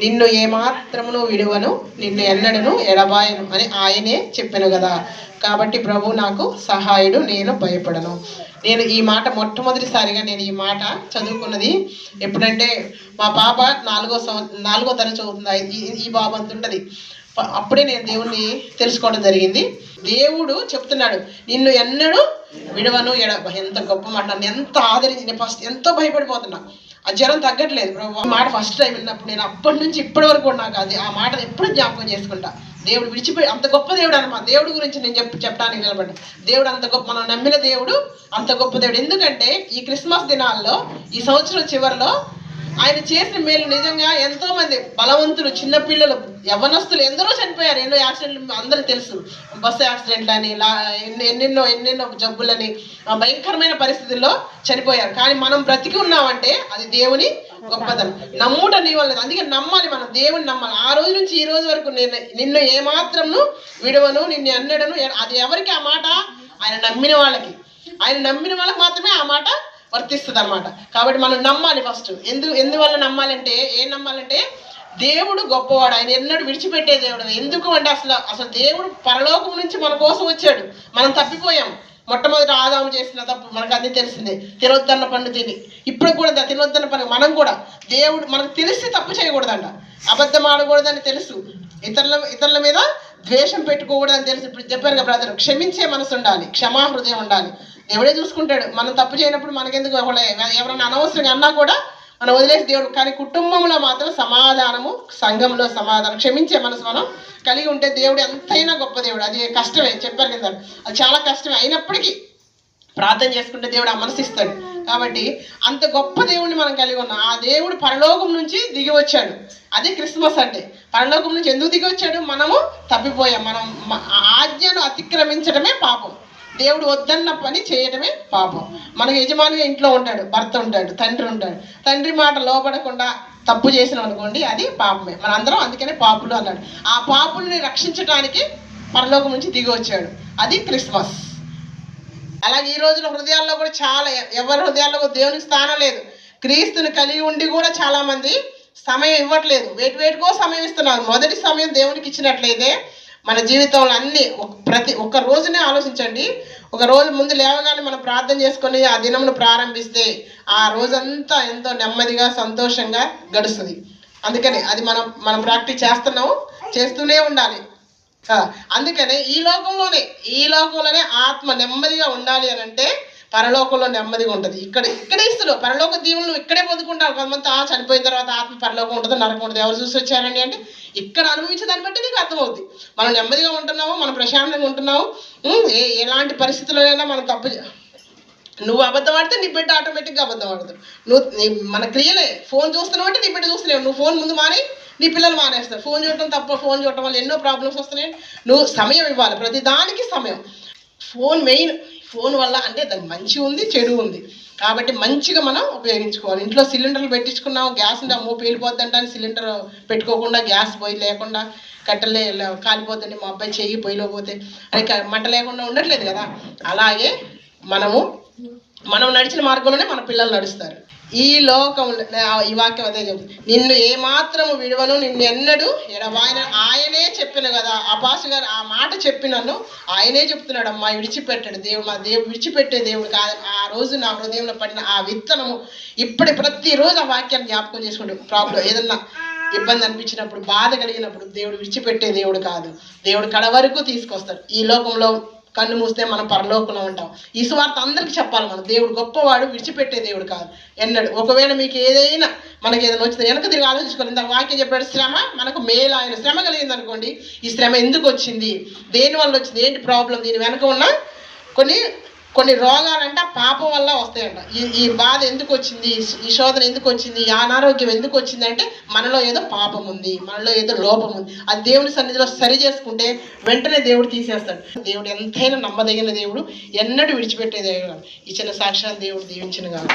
నిన్ను ఏమాత్రమును విడువను నిన్ను ఎన్నడను ఎడబాయను అని ఆయనే చెప్పాను కదా. కాబట్టి ప్రభు నాకు సహాయుడు నేను భయపడను. నేను ఈ మాట మొట్టమొదటిసారిగా నేను ఈ మాట చదువుకున్నది ఎప్పుడంటే మా పాప నాలుగో సంవ నాలుగో తరగతి చదువుతుంది. ఈ- బాబు అంత ఉంటుంది. అప్పుడే నేను దేవుణ్ణి తెలుసుకోవడం జరిగింది. దేవుడు చెప్తున్నాడు నిన్ను ఎన్నడూ విడవను ఎడ ఎంత గొప్ప మాట. నన్ను ఎంత ఆదరించి నేను ఫస్ట్ ఎంతో భయపడిపోతున్నా. ఆ జ్వరం తగ్గట్లేదు ప్రభు. ఆ మాట ఫస్ట్ టైం విన్నప్పుడు నేను అప్పటి నుంచి ఇప్పటి వరకు నాకు అది ఆ మాట ఎప్పుడు జ్ఞాపకం చేసుకుంటా. దేవుడు విడిచిపోయి అంత గొప్ప దేవుడు అనమాట. దేవుడి గురించి నేను చెప్పి చెప్పడానికి నిలబడ్డా. దేవుడు అంత గొప్ప మనం నమ్మిన దేవుడు అంత గొప్ప దేవుడు. ఎందుకంటే ఈ క్రిస్మస్ దినాల్లో ఈ సంవత్సరం చివరిలో ఆయన చేసిన మేలు నిజంగా ఎంతో మంది బలవంతులు చిన్నపిల్లలు యవ్వనస్తులు ఎందరో చనిపోయారు. ఎన్నో యాక్సిడెంట్లు అందరికీ తెలుసు. బస్సు యాక్సిడెంట్లు అని ఎన్నెన్నో ఎన్నెన్నో జబ్బులని భయంకరమైన పరిస్థితుల్లో చనిపోయారు. కానీ మనం బ్రతికి ఉన్నామంటే అది దేవుని గొప్పదనం నమ్ముట నీ వల్ల అందుకే నమ్మాలి మనం. దేవుని నమ్మాలి. ఆ రోజు నుంచి ఈ రోజు వరకు నేను నిన్ను ఏమాత్రంను విడవను నిన్ను అన్నడను అది ఎవరికి ఆ మాట? ఆయన నమ్మిన వాళ్ళకి. ఆయన నమ్మిన వాళ్ళకి మాత్రమే ఆ మాట వర్తిస్తుంది అనమాట కాబట్టి మనం నమ్మాలి ఫస్ట్ ఎందు ఎందువల్ల నమ్మాలంటే ఏం నమ్మాలంటే దేవుడు గొప్పవాడు. ఆయన ఎన్నడూ విడిచిపెట్టే దేవుడు. ఎందుకు అంటే అసలు అసలు దేవుడు పరలోకం నుంచి మన కోసం వచ్చాడు. మనం తప్పిపోయాం. మొట్టమొదటి ఆదాము చేసిన తప్పు మనకు అన్ని తెలిసిందే. తినొద్దన్న పండు తిని. ఇప్పుడు కూడా తినొద్దన్న పండు మనం కూడా. దేవుడు మనకు తెలిసి తప్పు చేయకూడదంట. అబద్ధం ఆడకూడదని తెలుసు. ఇతరుల ఇతరుల మీద ద్వేషం పెట్టుకోకూడదని తెలుసు. ఇప్పుడు చెప్పారు కదా బ్రదర్ క్షమించే మనసు ఉండాలి. క్షమా హృదయం ఉండాలి. దేవుడే చూసుకుంటాడు. మనం తప్పు చేయనప్పుడు మనకెందుకు ఎవరైనా అనవసరంగా అన్నా కూడా మనం వదిలేసి దేవుడు కానీ కుటుంబంలో మాత్రం సమాధానము సంఘంలో సమాధానం క్షమించే మనసు మనం కలిగి ఉంటే దేవుడు ఎంతైనా గొప్ప దేవుడు. అది కష్టమే చెప్పారు కదా. అది చాలా కష్టమే. అయినప్పటికీ ప్రార్థన చేసుకుంటే దేవుడు ఆ మనసు ఇస్తాడు కాబట్టి అంత గొప్ప దేవుడిని మనం కలిగి ఉన్నాం. ఆ దేవుడు పరలోకం నుంచి దిగి వచ్చాడు. అదే క్రిస్మస్ అంటే. పరలోకం నుంచి ఎందుకు దిగి వచ్చాడు? మనము తప్పిపోయాం. మనం ఆజ్ఞను అతిక్రమించడమే పాపం. దేవుడు వద్దన్న పని చేయడమే పాపం. మన యజమానిగా ఇంట్లో ఉంటాడు భర్త ఉంటాడు తండ్రి ఉంటాడు తండ్రి మాట లోపడకుండా తప్పు చేసినాం అనుకోండి అది పాపమే. మనందరం అందుకనే పాపులు అన్నాడు. ఆ పాపుల్ని రక్షించడానికి పరలోకం నుంచి దిగి వచ్చాడు. అది క్రిస్మస్. అలాగే ఈ రోజున హృదయాల్లో కూడా చాలా ఎవరి హృదయాల్లో కూడా దేవునికి స్థానం లేదు. క్రీస్తుని కలిగి ఉండి కూడా చాలామంది సమయం ఇవ్వట్లేదు. వేటి వేటికో సమయం ఇస్తున్నారు. మొదటి సమయం దేవునికి ఇచ్చినట్లయితే మన జీవితంలో అన్ని ప్రతి ఒక్క రోజునే ఆలోచించండి. ఒక రోజు ముందు లేవగానే మనం ప్రార్థన చేసుకొని ఆ దినమును ప్రారంభిస్తే ఆ రోజంతా ఎంతో నెమ్మదిగా సంతోషంగా గడుస్తుంది. అందుకని అది మనం మనం ప్రాక్టీస్ చేస్తున్నాము చేస్తూనే ఉండాలి. అందుకనే ఈ లోకంలోనే ఈ లోకంలోనే ఆత్మ నెమ్మదిగా ఉండాలి అని అంటే పరలోకంలో నెమ్మదిగా ఉంటుంది. ఇక్కడ ఇక్కడే ఇస్తున్నావు పరలోక దీవులు ఇక్కడే పొందుకుంటారు. కొంతమంది ఆ చనిపోయిన తర్వాత ఆత్మ పరలోకం ఉంటుంది నరకం ఉంటుంది ఎవరు చూసి వచ్చారండి అంటే ఇక్కడ అనుభవించే దాన్ని బట్టి నీకు అర్థమవుద్ది. మనం నెమ్మదిగా ఉంటున్నాము మనం ప్రశాంతంగా ఉంటున్నాము ఏ ఎలాంటి పరిస్థితుల్లోనైనా మనం తప్పు నువ్వు అబద్ధం ఆడితే నీ బిడ్డ ఆటోమేటిక్గా అబద్ధం ఆడతాడు నువ్వు మన క్రియలే. ఫోన్ చూస్తున్నావు అంటే నీ బిడ్డ చూస్తున్నావు నువ్వు ఫోన్ ముందు మాని నీ పిల్లలు మానేస్తారు. ఫోన్ చూడటం తప్ప ఫోన్ చూడటం వల్ల ఎన్నో ప్రాబ్లమ్స్ వస్తున్నాయి. నువ్వు సమయం ఇవ్వాలి. ప్రతి దానికి సమయం. ఫోన్ మెయిన్ ఫోన్ వల్ల అంటే దానికి మంచి ఉంది చెడు ఉంది. కాబట్టి మంచిగా మనం ఉపయోగించుకోవాలి. ఇంట్లో సిలిండర్లు పెట్టించుకున్నాం గ్యాస్ ఉంటే అమ్మో పేలిపోద్దంటే అని సిలిండర్ పెట్టుకోకుండా గ్యాస్ పొయ్యి లేకుండా కట్టలే కాలిపోతుంది మా అబ్బాయి చెయ్యి పొయ్యిలో పోతే. అది మంట లేకుండా ఉండట్లేదు కదా. అలాగే మనము మనం నడిచిన మార్గంలోనే మన పిల్లలు నడుస్తారు. ఈ లోకం ఈ వాక్యం అదే చెప్తుంది నిన్ను ఏమాత్రము విడవను నిన్ను ఎన్నడు ఎడబాయన ఆయనే చెప్పిన కదా. అపాసు గారు ఆ మాట చెప్పినను ఆయనే చెప్తున్నాడు అమ్మా విడిచిపెట్టాడు. దేవుడు మా దేవుడు విడిచిపెట్టే దేవుడు కాదు. ఆ రోజు నా హృదయంలో పడిన ఆ విత్తనము ఇప్పుడు ప్రతిరోజు ఆ వాక్యాన్ని జ్ఞాపకం చేసుకుంటూ ప్రాబ్లం ఏదన్నా ఇబ్బంది అనిపించినప్పుడు బాధ కలిగినప్పుడు దేవుడు విడిచిపెట్టే దేవుడు కాదు. దేవుడు కడ వరకు తీసుకొస్తాడు. ఈ లోకంలో కన్ను మూస్తే మనం పరలోకంలో ఉంటాం. ఈ స్వార్థ అందరికి చెప్పాలి మనం. దేవుడు గొప్పవాడు విడిచిపెట్టే దేవుడు కాదు. ఎన్నడు. ఒకవేళ మీకు ఏదైనా మనకి ఏదైనా వచ్చింది వెనక తిరిగి ఆలోచించుకోవాలి. ఇంత వాక్యం చెప్పాడు శ్రమ మనకు మేలు ఆయన శ్రమ కలిగింది అనుకోండి. ఈ శ్రమ ఎందుకు వచ్చింది? దేని వల్ల వచ్చింది? ఏంటి ప్రాబ్లం దీని వెనక ఉన్న కొన్ని కొన్ని రోగాలంట పాపం వల్ల వస్తాయంట. ఈ ఈ బాధ ఎందుకు వచ్చింది ఈ- శోధన ఎందుకు వచ్చింది ఈ అనారోగ్యం ఎందుకు వచ్చింది అంటే మనలో ఏదో పాపం ఉంది మనలో ఏదో లోపం ఉంది. అది దేవుని సన్నిధిలో సరి చేసుకుంటే వెంటనే దేవుడు తీసేస్తాడు. దేవుడు ఎంతైనా నమ్మదగిన దేవుడు ఎన్నడూ విడిచిపెట్టే దేవుడు ఈ చిన్న సాక్ష్యాన్ని దేవుడు దీవించిన కాదు